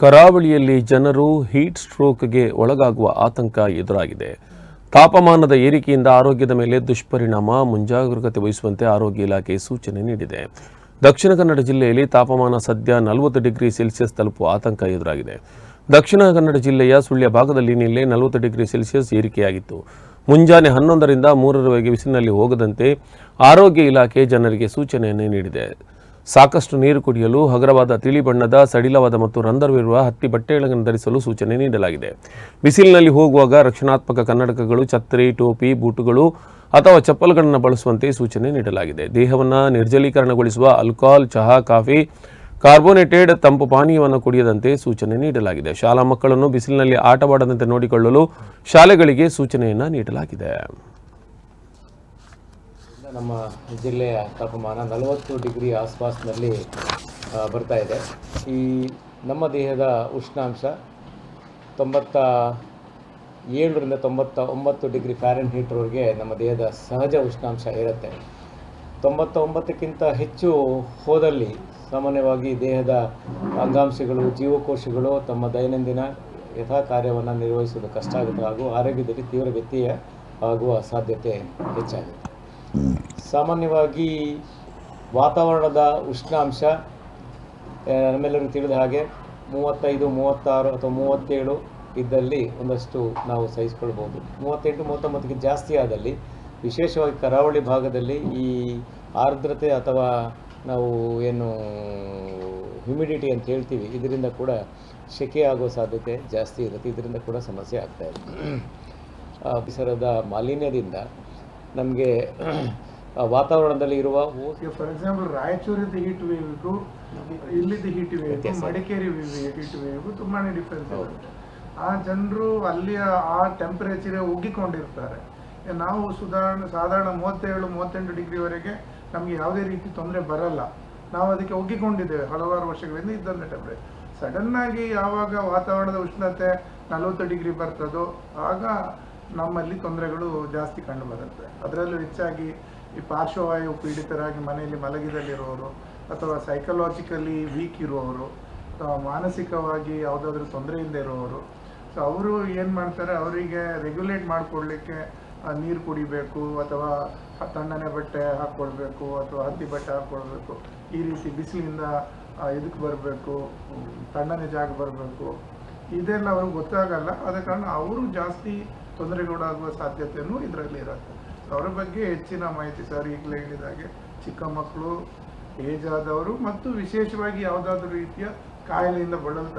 ಕರಾವಳಿಯಲ್ಲಿ ಜನರು ಹೀಟ್ ಸ್ಟ್ರೋಕ್ಗೆ ಒಳಗಾಗುವ ಆತಂಕ ಎದುರಾಗಿದೆ. ತಾಪಮಾನದ ಏರಿಕೆಯಿಂದ ಆರೋಗ್ಯದ ಮೇಲೆ ದುಷ್ಪರಿಣಾಮ ಮುಂಜಾಗ್ರತೆ ವಹಿಸುವಂತೆ ಆರೋಗ್ಯ ಇಲಾಖೆ ಸೂಚನೆ ನೀಡಿದೆ. ದಕ್ಷಿಣ ಕನ್ನಡ ಜಿಲ್ಲೆಯಲ್ಲಿ ತಾಪಮಾನ ಸದ್ಯ ನಲವತ್ತು ಡಿಗ್ರಿ ಸೆಲ್ಸಿಯಸ್ ತಲುಪುವ ಆತಂಕ ಎದುರಾಗಿದೆ. ದಕ್ಷಿಣ ಕನ್ನಡ ಜಿಲ್ಲೆಯ ಸುಳ್ಯ ಭಾಗದಲ್ಲಿ ನಿನ್ನೆ ನಲವತ್ತು ಡಿಗ್ರಿ ಸೆಲ್ಸಿಯಸ್ ಏರಿಕೆಯಾಗಿತ್ತು. ಮುಂಜಾನೆ ಹನ್ನೊಂದರಿಂದ ಮೂರರವರೆಗೆ ಬಿಸಿಲಿನಲ್ಲಿ ಹೋಗದಂತೆ ಆರೋಗ್ಯ ಇಲಾಖೆ ಜನರಿಗೆ ಸೂಚನೆಯನ್ನು ನೀಡಿದೆ. ಸಾಕಷ್ಟು ನೀರು ಕುಡಿಯಲು ಹಗರವಾದ ತಿಳಿ ಬಣ್ಣದ, ಸಡಿಲವಾದ ಮತ್ತು ರಂಧ್ರವಿರುವ ಹತ್ತಿ ಬಟ್ಟೆಗಳನ್ನು ಧರಿಸಲು ಸೂಚನೆ ನೀಡಲಾಗಿದೆ. ಬಿಸಿಲಿನಲ್ಲಿ ಹೋಗುವಾಗ ರಕ್ಷಣಾತ್ಮಕ ಕನ್ನಡಕಗಳು, ಛತ್ರಿ, ಟೋಪಿ, ಬೂಟುಗಳು ಅಥವಾ ಚಪ್ಪಲ್ಗಳನ್ನು ಬಳಸುವಂತೆ ಸೂಚನೆ ನೀಡಲಾಗಿದೆ. ದೇಹವನ್ನು ನಿರ್ಜಲೀಕರಣಗೊಳಿಸುವ ಆಲ್ಕೋಹಾಲ್, ಚಹಾ, ಕಾಫಿ, ಕಾರ್ಬೋನೇಟೆಡ್ ತಂಪು ಪಾನೀಯವನ್ನು ಕುಡಿಯದಂತೆ ಸೂಚನೆ ನೀಡಲಾಗಿದೆ. ಶಾಲಾ ಮಕ್ಕಳನ್ನು ಬಿಸಿಲಿನಲ್ಲಿ ಆಟವಾಡದಂತೆ ನೋಡಿಕೊಳ್ಳಲು ಶಾಲೆಗಳಿಗೆ ಸೂಚನೆಯನ್ನು ನೀಡಲಾಗಿದೆ. ನಮ್ಮ ಜಿಲ್ಲೆಯ ತಾಪಮಾನ ನಲವತ್ತು ಡಿಗ್ರಿ ಆಸ್ಪಾಸ್ನಲ್ಲಿ ಬರ್ತಾ ಇದೆ. ಈ ನಮ್ಮ ದೇಹದ ಉಷ್ಣಾಂಶ ತೊಂಬತ್ತ ಏಳರಿಂದ ತೊಂಬತ್ತ ಒಂಬತ್ತು ಡಿಗ್ರಿ ಫ್ಯಾರನ್ ಹೀಟ್ರವರೆಗೆ ನಮ್ಮ ದೇಹದ ಸಹಜ ಉಷ್ಣಾಂಶ ಇರುತ್ತೆ. ತೊಂಬತ್ತ ಒಂಬತ್ತಕ್ಕಿಂತ ಹೆಚ್ಚು ಹೋದಲ್ಲಿ ಸಾಮಾನ್ಯವಾಗಿ ದೇಹದ ಅಂಗಾಂಶಗಳು, ಜೀವಕೋಶಗಳು ತಮ್ಮ ದೈನಂದಿನ ಯಥಾ ಕಾರ್ಯವನ್ನು ನಿರ್ವಹಿಸುವುದು ಕಷ್ಟ ಆಗುತ್ತೆ ಹಾಗೂ ಆರೋಗ್ಯದಲ್ಲಿ ತೀವ್ರ ವ್ಯತ್ಯಯ ಆಗುವ ಸಾಧ್ಯತೆ ಹೆಚ್ಚಾಗುತ್ತೆ. ಸಾಮಾನ್ಯವಾಗಿ ವಾತಾವರಣದ ಉಷ್ಣಾಂಶ ನಮ್ಮೆಲ್ಲರೂ ತಿಳಿದ ಹಾಗೆ ಮೂವತ್ತೈದು, ಮೂವತ್ತಾರು ಅಥವಾ ಮೂವತ್ತೇಳು ಇದ್ದಲ್ಲಿ ಒಂದಷ್ಟು ನಾವು ಸಹಿಸಿಕೊಳ್ಬೋದು ಮೂವತ್ತೆಂಟು, ಮೂವತ್ತೊಂಬತ್ತಕ್ಕೆ ಜಾಸ್ತಿ ಆದಲ್ಲಿ, ವಿಶೇಷವಾಗಿ ಕರಾವಳಿ ಭಾಗದಲ್ಲಿ ಈ ಆರ್ದ್ರತೆ ಅಥವಾ ನಾವು ಏನು ಹ್ಯುಮಿಡಿಟಿ ಅಂತ ಹೇಳ್ತೀವಿ, ಇದರಿಂದ ಕೂಡ ಸೆಕೆ ಆಗೋ ಸಾಧ್ಯತೆ ಜಾಸ್ತಿ ಇರುತ್ತೆ. ಇದರಿಂದ ಕೂಡ ಸಮಸ್ಯೆ ಆಗ್ತಾ ಇದೆ. ಪರಿಸರದ ಮಾಲಿನ್ಯದಿಂದ ನಮಗೆ ವಾತಾವರಣದಲ್ಲಿ ಇರುವ ಫಾರ್ ಎಕ್ಸಾಂಪಲ್ ರಾಯಚೂರಿಂದ ಹೀಟ್ ವೇವ್ಗೂ ಇಲ್ಲಿದ್ದ ಹೀಟ್ ವೇವ್. ಮಡಿಕೇರಿ ಹೀಟ್ ವೇವ್ಗೂ ತುಂಬಾನೇ ಡಿಫ್ರೆನ್ಸ್ ಇರುತ್ತೆ. ಆ ಜನರು ಅಲ್ಲಿಯ ಆ ಟೆಂಪರೇಚರ್ ಉಗ್ಗಿಕೊಂಡಿರ್ತಾರೆ. ನಾವು ಸುಧಾರಣ ಸಾಧಾರಣ ಮೂವತ್ತೇಳು ಮೂವತ್ತೆಂಟು ಡಿಗ್ರಿವರೆಗೆ ನಮಗೆ ಯಾವುದೇ ರೀತಿ ತೊಂದರೆ ಬರಲ್ಲ. ನಾವು ಅದಕ್ಕೆ ಒಗ್ಗಿಕೊಂಡಿದ್ದೇವೆ ಹಲವಾರು ವರ್ಷಗಳಿಂದ ಇದ್ದಂಥ ಟೆಂಪರೇಚರ್ ಸಡನ್ ಆಗಿ ಯಾವಾಗ ವಾತಾವರಣದ ಉಷ್ಣತೆ ನಲವತ್ತು ಡಿಗ್ರಿ ಬರ್ತದೋ ಆಗ ನಮ್ಮಲ್ಲಿ ತೊಂದರೆಗಳು ಜಾಸ್ತಿ ಕಂಡು ಬರುತ್ತೆ. ಅದರಲ್ಲೂ ಹೆಚ್ಚಾಗಿ ಈ ಪಾರ್ಶ್ವವಾಯು ಪೀಡಿತರಾಗಿ ಮನೆಯಲ್ಲಿ ಮಲಗಿದಲ್ಲಿರೋರು ಅಥವಾ ಸೈಕಲಾಜಿಕಲಿ ವೀಕ್ ಇರುವವರು ಅಥವಾ ಮಾನಸಿಕವಾಗಿ ಯಾವುದಾದ್ರೂ ತೊಂದರೆಯಿಂದ ಇರುವವರು ಸೊ ಅವರು ಏನು ಮಾಡ್ತಾರೆ, ಅವರಿಗೆ ರೆಗ್ಯುಲೇಟ್ ಮಾಡಿಕೊಡ್ಲಿಕ್ಕೆ ನೀರು ಕುಡಿಬೇಕು ಅಥವಾ ತಣ್ಣನೆ ಬಟ್ಟೆ ಹಾಕ್ಕೊಳ್ಬೇಕು ಅಥವಾ ಹತ್ತಿ ಬಟ್ಟೆ ಹಾಕ್ಕೊಳ್ಬೇಕು ಈ ರೀತಿ ಬಿಸಿಲಿಂದ ಇದಕ್ಕೆ ಬರಬೇಕು, ತಣ್ಣನೆ ಜಾಗ ಬರಬೇಕು. ಇದೆಲ್ಲ ಅವ್ರಿಗೆ ಗೊತ್ತಾಗಲ್ಲ. ಆದ ಕಾರಣ ಅವರು ಜಾಸ್ತಿ ತೊಂದರೆಗೊಳಗಾಗುವ ಸಾಧ್ಯತೆಯೂ ಇದರಲ್ಲಿ ಇರುತ್ತೆ. ಅವರ ಬಗ್ಗೆ ಹೆಚ್ಚಿನ ಮಾಹಿತಿ ಸರ್ ಈಗಲೇ ಹೇಳಿದಾಗೆ ಚಿಕ್ಕ ಮಕ್ಕಳು, ಏಜ್ ಆದವರು ಮತ್ತು ವಿಶೇಷವಾಗಿ ಯಾವುದಾದ್ರೂ ರೀತಿಯ ಕಾಯಿಲೆಯಿಂದ ಬಳಲ್ತಾ